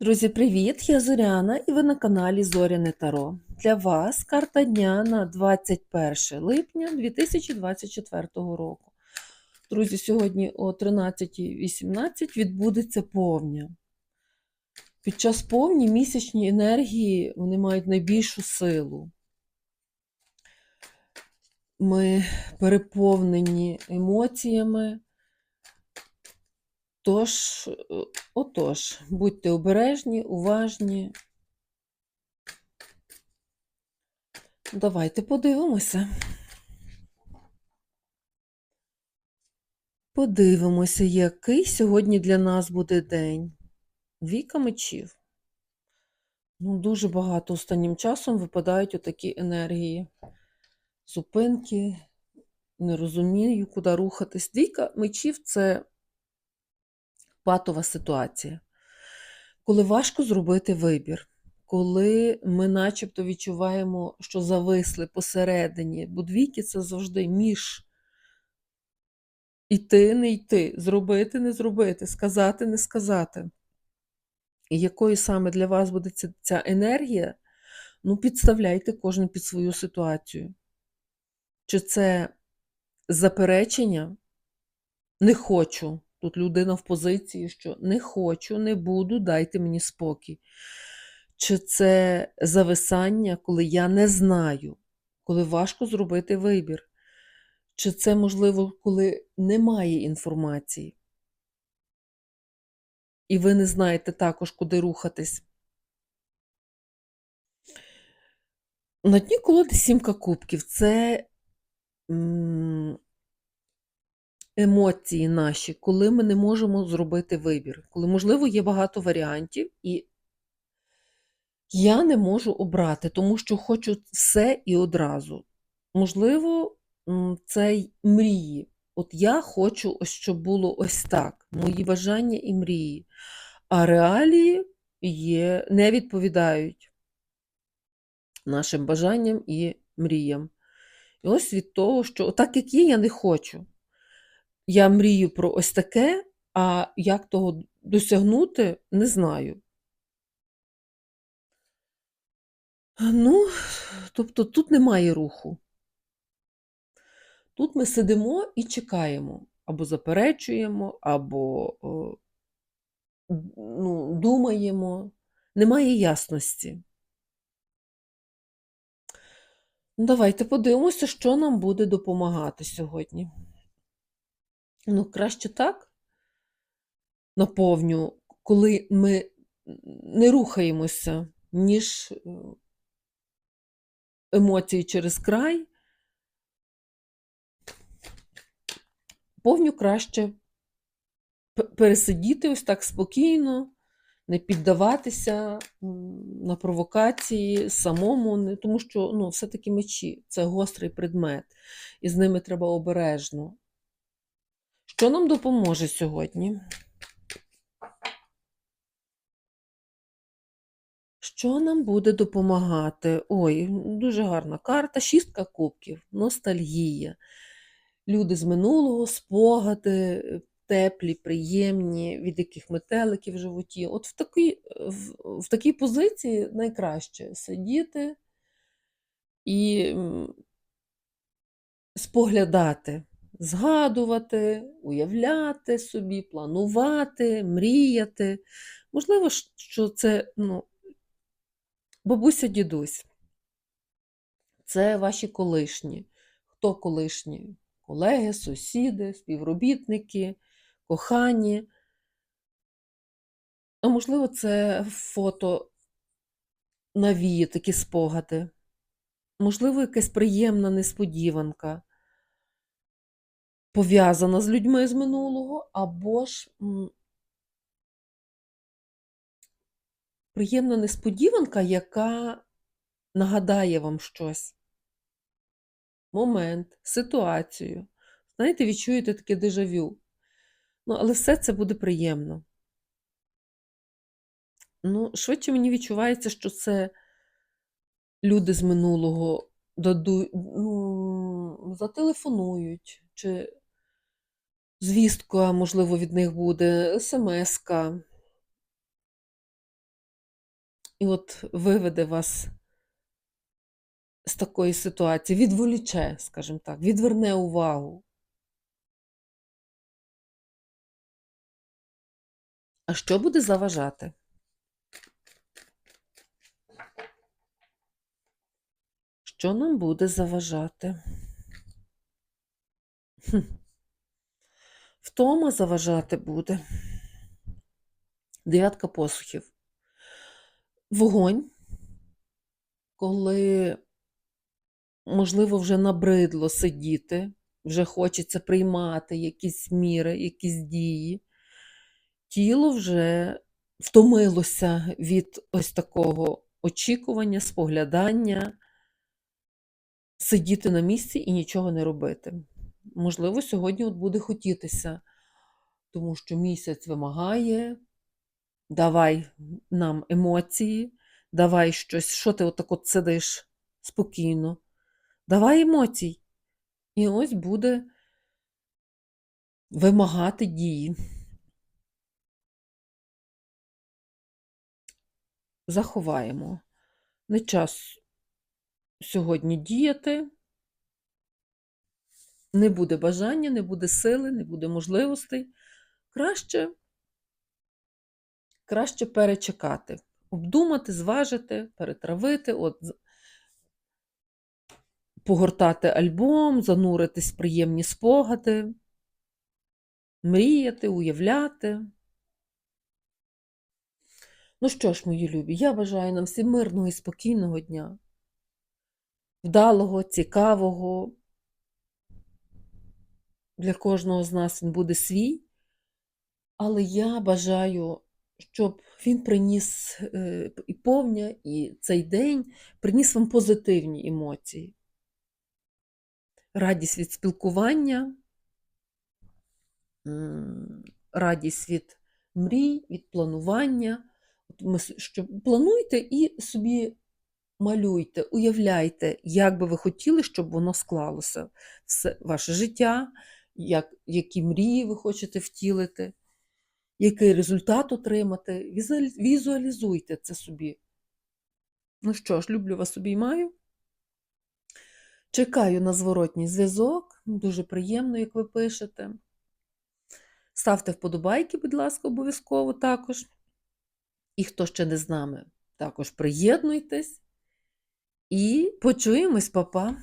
Друзі, привіт! Я Зоряна і ви на каналі Зоряне Таро. Для вас карта дня на 21 липня 2024 року. Друзі, сьогодні о 13.18 відбудеться повня. Під час повні місячні енергії вони мають найбільшу силу. Ми переповнені емоціями. Тож, е, отож, будьте обережні, уважні. Давайте подивимося. Подивимося, який сьогодні для нас буде день. Двійка мечів. Ну, дуже багато останнім часом випадають отакі енергії. Зупинки, не розумію, куди рухатись. Двійка мечів це патова ситуація, коли важко зробити вибір, коли ми начебто відчуваємо, що зависли посередині, бо двійки це завжди між іти, не йти, зробити, не зробити, сказати, не сказати. І якою саме для вас буде ця, енергія, ну, підставляйте кожен під свою ситуацію. Чи це заперечення? Не хочу. Тут людина в позиції, що не хочу, не буду, дайте мені спокій. Чи це зависання, коли я не знаю, коли важко зробити вибір? Чи це можливо, коли немає інформації? І ви не знаєте також, куди рухатись? На дні колоди сімка кубків це емоції наші, коли ми не можемо зробити вибір, коли, можливо, є багато варіантів, і я не можу обрати, тому що хочу все і одразу. Можливо, це мрії. От я хочу, щоб було ось так, мої бажання і мрії. А реалії є, не відповідають нашим бажанням і мріям. І ось від того, що так, як є, я не хочу. Я мрію про ось таке, а як того досягнути, не знаю. Ну, тобто тут немає руху. Тут ми сидимо і чекаємо, або заперечуємо, або ну, думаємо. Немає ясності. Давайте подивимося, що нам буде допомагати сьогодні. Ну, краще так, наповню, коли ми не рухаємося, ніж е, емоції через край. Повню краще пересидіти ось так спокійно, не піддаватися на провокації самому, тому що ну, все-таки мечі це гострий предмет, і з ними треба обережно. Що нам допоможе сьогодні? Що нам буде допомагати? Ой, дуже гарна карта. Шістка кубків, ностальгія. Люди з минулого, спогади, теплі, приємні, від яких метелики в животі. От в такій, в, в такій позиції найкраще сидіти і споглядати, згадувати, уявляти собі, планувати, мріяти. Можливо, що це ну, бабуся, дідусь. Це ваші колишні. Хто колишні? Колеги, сусіди, співробітники, кохані. А можливо, це фото навіє такі спогади. Можливо, якась приємна несподіванка, пов'язана з людьми з минулого, або ж приємна несподіванка, яка нагадає вам щось. момент, ситуацію. Знаєте, відчуєте таке дежавю. Ну, але все це буде приємно. Ну, швидше мені відчувається, що це люди з минулого дадуть, ну, зателефонують, чи звістка, можливо, від них буде, смска. і от виведе вас з такої ситуації, відволіче, скажімо так, відверне увагу. А що буде заважати? Що нам буде заважати? Хм. Втома заважати буде. Дев'ятка посухів. Вогонь, коли, можливо, вже набридло сидіти, вже хочеться приймати якісь міри, якісь дії. Тіло вже втомилося від ось такого очікування, споглядання, сидіти на місці і нічого не робити. Можливо, сьогодні от буде хотітися, тому що місяць вимагає, давай нам емоції, давай щось, що ти отак от сидиш спокійно, давай емоцій. І ось буде вимагати дії. Заховаємо. Не час сьогодні діяти. Не буде бажання, не буде сили, не буде можливостей. Краще, краще перечекати, обдумати, зважити, перетравити, от, погортати альбом, зануритись в приємні спогади, мріяти, уявляти. Ну що ж, мої любі, я бажаю нам всім мирного і спокійного дня, вдалого, цікавого. Для кожного з нас він буде свій, але я бажаю, щоб він приніс е, і повня, і цей день приніс вам позитивні емоції, радість від спілкування, радість від мрій, від планування. От ми с- що плануйте і собі малюйте, уявляйте, як би ви хотіли, щоб воно склалося. Все ваше життя, як, які мрії ви хочете втілити, який результат отримати. Візуалізуйте це собі. Ну що ж, люблю вас обіймаю. Чекаю на зворотній зв'язок. Дуже приємно, як ви пишете. Ставте вподобайки, будь ласка, обов'язково також. І хто ще не з нами, також приєднуйтесь. І почуємось, папа.